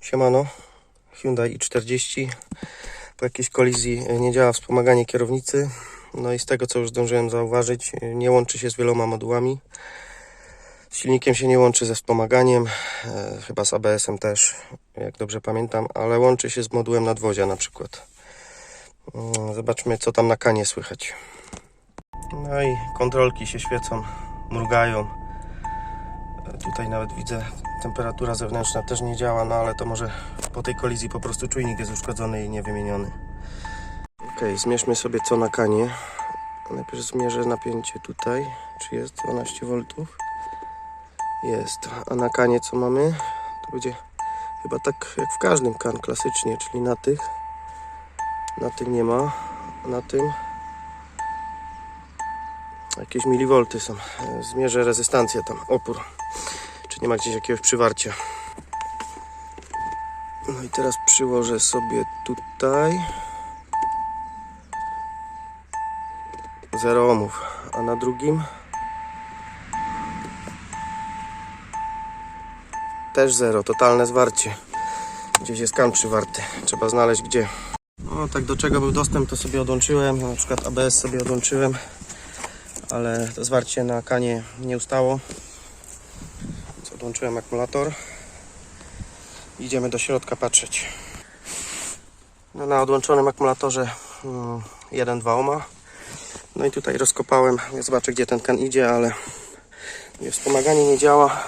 Siemano, Hyundai i40. Po jakiejś kolizji e, nie działa wspomaganie kierownicy. No i z tego co już zdążyłem zauważyć, e, nie łączy się z wieloma modułami. Z silnikiem się nie łączy ze wspomaganiem, e, chyba z ABS-em też, jak dobrze pamiętam, ale łączy się z modułem nadwozia na przykład. Mm, Zobaczmy co tam na kanie słychać. No i kontrolki się świecą, mrugają. Tutaj nawet widzę, temperatura zewnętrzna też nie działa, no ale to może po tej kolizji po prostu czujnik jest uszkodzony i niewymieniony. Ok, zmierzmy sobie co na kanie. Najpierw zmierzę napięcie tutaj, czy jest 12 V. Jest, a na kanie co mamy? To będzie chyba tak jak w każdym kan klasycznie, czyli na tych. Na tym nie ma, na tym jakieś milivolty są. Zmierzę rezystancję tam, opór. Czy nie ma gdzieś jakiegoś przywarcia. No i teraz przyłożę sobie tutaj. Zero ohmów, a na drugim też zero, totalne zwarcie. Gdzieś jest kan przywarty, trzeba znaleźć gdzie. No tak do czego był dostęp to sobie odłączyłem, na przykład ABS sobie odłączyłem, ale to zwarcie na kanie nie ustało. Więc odłączyłem akumulator. Idziemy do środka patrzeć. No, na odłączonym akumulatorze mm, 1,2 ohma. No i tutaj rozkopałem, nie zobaczę gdzie ten kan idzie, ale wspomaganie nie działa,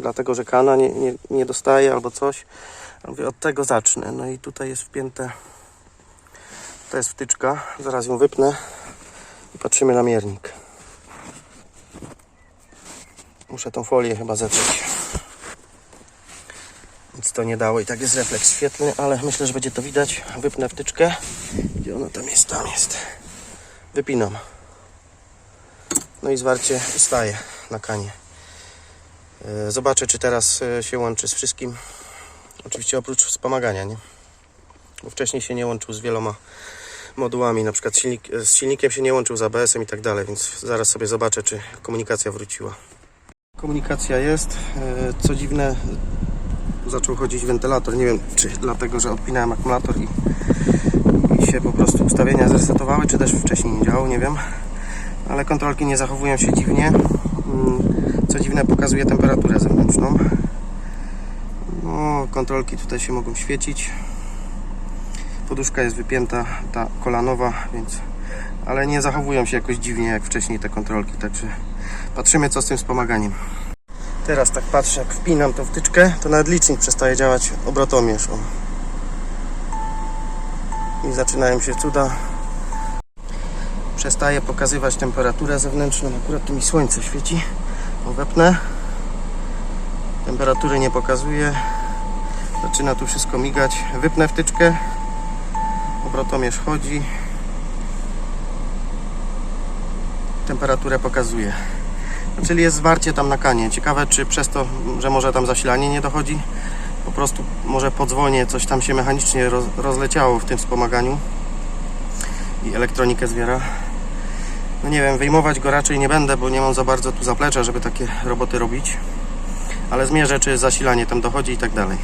dlatego że kana nie, nie, nie dostaje albo coś. Mówię, od tego zacznę. No i tutaj jest wpięte, to jest wtyczka, zaraz ją wypnę i patrzymy na miernik. Muszę tą folię chyba zetrzeć. Nic to nie dało i tak jest refleks świetlny, ale myślę, że będzie to widać. Wypnę wtyczkę. Gdzie ona tam jest? Tam jest. Wypinam. No i zwarcie staje na kanie. E, Zobaczę, czy teraz e, się łączy z wszystkim. Oczywiście oprócz wspomagania, nie? Bo wcześniej się nie łączył z wieloma modułami, na przykład silnik, z silnikiem się nie łączył z ABS-em i tak dalej, więc zaraz sobie zobaczę, czy komunikacja wróciła. Komunikacja jest. E, Co dziwne, zaczął chodzić wentylator. Nie wiem, czy dlatego, że odpinałem akumulator i, i się po prostu ustawienia zresetowały, czy też wcześniej nie działał, nie wiem. Ale kontrolki nie zachowują się dziwnie. Mm, Co dziwne, pokazuje temperaturę zewnętrzną. No, kontrolki tutaj się mogą świecić. Poduszka jest wypięta, ta kolanowa, więc ale nie zachowują się jakoś dziwnie jak wcześniej te kontrolki, także patrzymy co z tym wspomaganiem. Teraz tak patrzę, jak wpinam tą wtyczkę, to nawet licznik przestaje działać obrotomierz. I zaczynają się cuda. Przestaje pokazywać temperaturę zewnętrzną, akurat tu mi słońce świeci. Wepnę. Temperatury nie pokazuje. Zaczyna tu wszystko migać. Wypnę wtyczkę. Obrotomierz chodzi. Temperaturę pokazuje. Czyli jest zwarcie tam na kanie. Ciekawe, czy przez to, że może tam zasilanie nie dochodzi, po prostu może po dzwonie coś tam się mechanicznie roz, rozleciało w tym wspomaganiu i elektronikę zwiera. No nie wiem, wyjmować go raczej nie będę, bo nie mam za bardzo tu zaplecza, żeby takie roboty robić. Ale zmierzę, czy zasilanie tam dochodzi i tak dalej.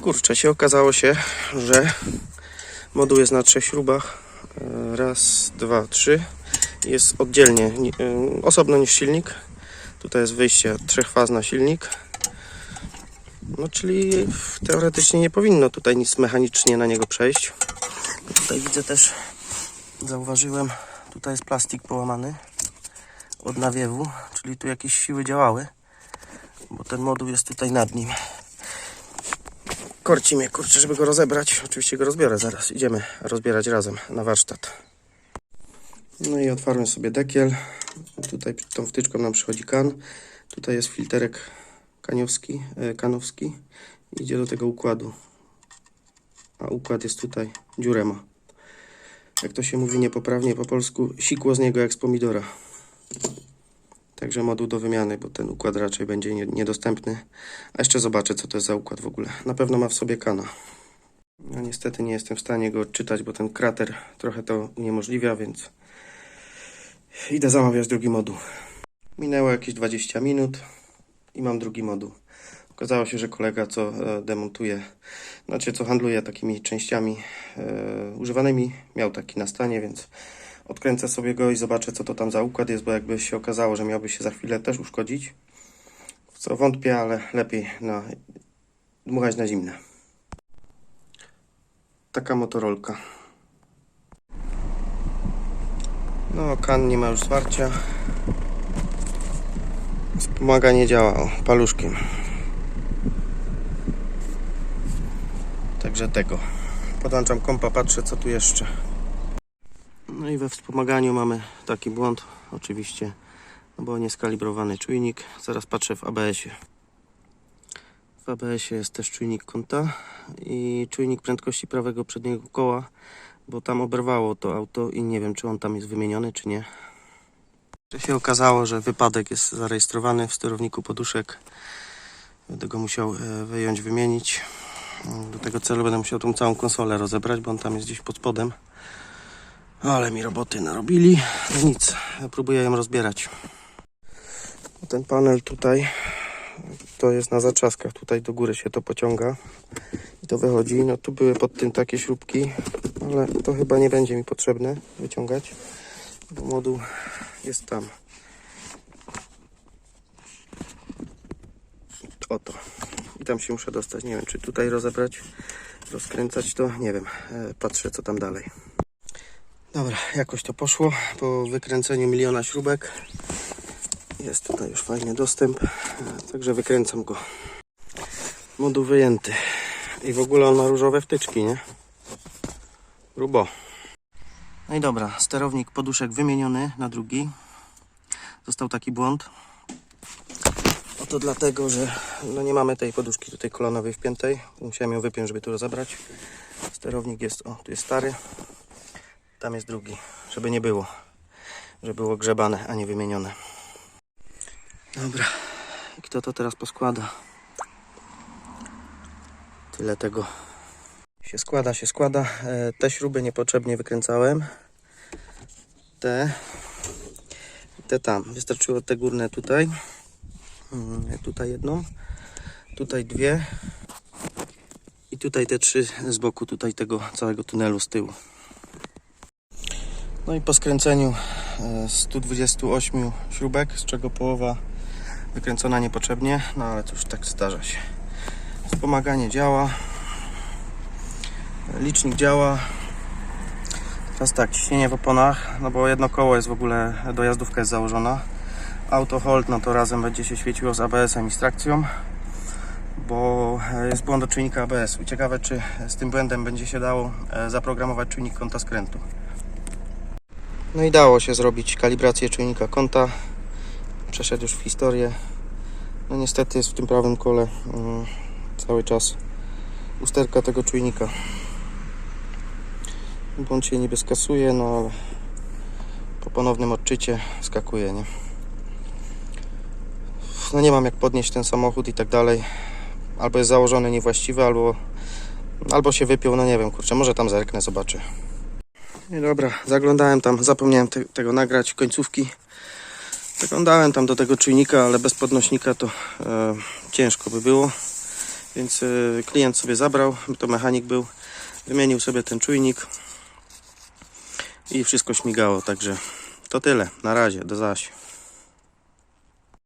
Kurczę, się okazało się, że moduł jest na trzech śrubach. E, Raz, dwa, trzy. Jest oddzielnie, ni- e, osobno niż silnik. Tutaj jest wyjście trzech na silnik. No czyli teoretycznie nie powinno tutaj nic mechanicznie na niego przejść. Tutaj widzę też, zauważyłem, tutaj jest plastik połamany od nawiewu, czyli tu jakieś siły działały, bo ten moduł jest tutaj nad nim. Korci mnie, kurczę, żeby go rozebrać. Oczywiście go rozbiorę zaraz. Idziemy rozbierać razem na warsztat. No i otwarłem sobie dekiel. Tutaj tą wtyczką nam przychodzi kan. Tutaj jest filterek kaniowski, e, kanowski. Idzie do tego układu. A układ jest tutaj. Dziurę ma. Jak to się mówi niepoprawnie po polsku, sikło z niego jak z pomidora. Także moduł do wymiany, bo ten układ raczej będzie nie- niedostępny. A jeszcze zobaczę, co to jest za układ w ogóle. Na pewno ma w sobie kana. No niestety nie jestem w stanie go odczytać, bo ten krater trochę to uniemożliwia, więc idę zamawiać drugi moduł. Minęło jakieś 20 minut i mam drugi moduł. Okazało się, że kolega, co e, demontuje, znaczy co handluje takimi częściami e, używanymi, miał taki na stanie, więc odkręcę sobie go i zobaczę, co to tam za układ jest, bo jakby się okazało, że miałby się za chwilę też uszkodzić, w co wątpię, ale lepiej na, dmuchać na zimne. Taka motorolka. No, kan nie ma już zwarcia. Wspomaganie działa o, paluszkiem. Także tego. Podłączam kompa, patrzę co tu jeszcze. No i we wspomaganiu mamy taki błąd, oczywiście, no bo nieskalibrowany czujnik. Zaraz patrzę w ABS-ie. W ABS-ie jest też czujnik kąta i czujnik prędkości prawego przedniego koła, bo tam oberwało to auto i nie wiem, czy on tam jest wymieniony, czy nie. Się okazało, że wypadek jest zarejestrowany w sterowniku poduszek. Będę go musiał e, wyjąć, wymienić. Do tego celu będę musiał tą całą konsolę rozebrać, bo on tam jest gdzieś pod spodem. Ale mi roboty narobili. No nic, próbuję ją rozbierać. Ten panel tutaj to jest na zaczaskach. Tutaj do góry się to pociąga i to wychodzi. No tu były pod tym takie śrubki, ale to chyba nie będzie mi potrzebne wyciągać, bo moduł jest tam. Oto. I tam się muszę dostać. Nie wiem, czy tutaj rozebrać, rozkręcać to. Nie wiem. E, Patrzę, co tam dalej. Dobra, jakoś to poszło. Po wykręceniu miliona śrubek jest tutaj już fajny dostęp. Także wykręcam go. Moduł wyjęty. I w ogóle on ma różowe wtyczki, nie? Grubo. No i dobra, sterownik poduszek wymieniony na drugi. Został taki błąd. Oto dlatego, że no nie mamy tej poduszki tutaj kolonowej wpiętej. Musiałem ją wypiąć, żeby tu rozebrać. Sterownik jest, o, tu jest stary. Tam jest drugi, żeby nie było. Żeby było grzebane, a nie wymienione. Dobra. Kto to teraz poskłada? Tyle tego się składa, się składa. E, Te śruby niepotrzebnie wykręcałem. Te. Te tam. Wystarczyło te górne tutaj. Mm, Tutaj jedną. Tutaj dwie. I tutaj te trzy z boku tutaj tego całego tunelu z tyłu. No i po skręceniu e, 128 śrubek, z czego połowa wykręcona niepotrzebnie, no ale cóż, tak zdarza się. Wspomaganie działa. Licznik działa. Teraz tak, ciśnienie w oponach, no bo jedno koło jest w ogóle, dojazdówka jest założona. Auto hold, no to razem będzie się świeciło z ABS-em i z trakcją, bo e, jest błąd do czujnika ABS-u. Ciekawe, czy z tym błędem będzie się dało e, zaprogramować czujnik kąta skrętu. No i dało się zrobić kalibrację czujnika kąta. Przeszedł już w historię. No niestety jest w tym prawym kole mm, cały czas usterka tego czujnika. Błąd się niby skasuje, no ale po ponownym odczycie skakuje, nie? No nie mam jak podnieść ten samochód i tak dalej. Albo jest założony niewłaściwy, albo, albo się wypiął, no nie wiem, kurczę, może tam zerknę, zobaczę. No dobra, zaglądałem tam, zapomniałem te, tego nagrać, końcówki. Zaglądałem tam do tego czujnika, ale bez podnośnika to e, ciężko by było. Więc e, klient sobie zabrał, to mechanik był, wymienił sobie ten czujnik i wszystko śmigało, także to tyle. Na razie, do zaś.